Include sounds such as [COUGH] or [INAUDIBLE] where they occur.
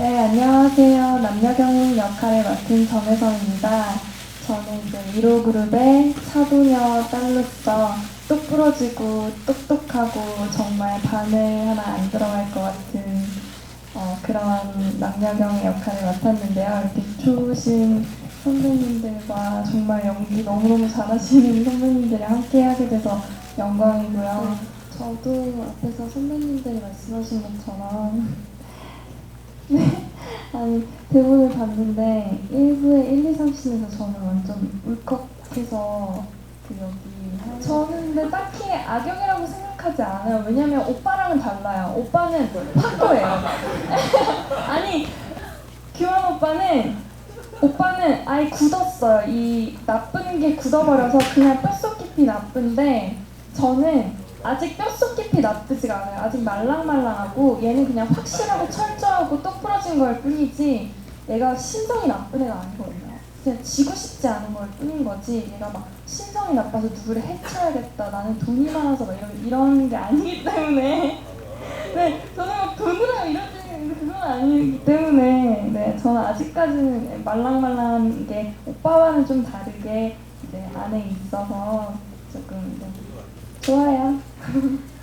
안녕하세요. 남녀경 역할을 맡은 정혜성입니다. 저는 이제 1호 그룹의 차도녀 딸로서 똑부러지고 똑똑하고 정말 바늘 하나 안 들어갈 것 같은 어, 그런 남녀경의 역할을 맡았는데요. 이렇게 좋으신 선배님들과 정말 연기 너무너무 잘하시는 [LAUGHS] 선배님들이랑 함께 하게 돼서 영광이고요. 저도 앞에서 선배님들이 말씀하신 것처럼 네, 아니 대본을 봤는데 1부에 1, 2, 3씬에서 저는 완전 울컥해서 그 여기 저는 근데 딱히 악역이라고 생각하지 않아요. 왜냐면 오빠랑은 달라요. 오빠는 파도예요. [LAUGHS] 아니 규환 오빠는 오빠는 아예 굳었어요. 이 나쁜 게 굳어버려서 그냥 뼛속 깊이 나쁜데 저는 아직 뼛속 깊이 나쁘지가 않아요. 아직 말랑말랑하고 얘는 그냥 확실하고 철저하고 똑부러진 걸 뿐이지 얘가 신성이 나쁜 애가 아니거든요. 그냥 지고 싶지 않은 걸 뿐인 거지 얘가 막 신성이 나빠서 누구를 해쳐야겠다 나는 돈이 많아서 막 이런, 이런 게 아니기 때문에 [LAUGHS] 네 저는 막 돈으로 이러지 그건 아니기 때문에 네 저는 아직까지는 말랑말랑한 게 오빠와는 좀 다르게 네, 안에 있어서 조금 네, 좋아요. [LAUGHS]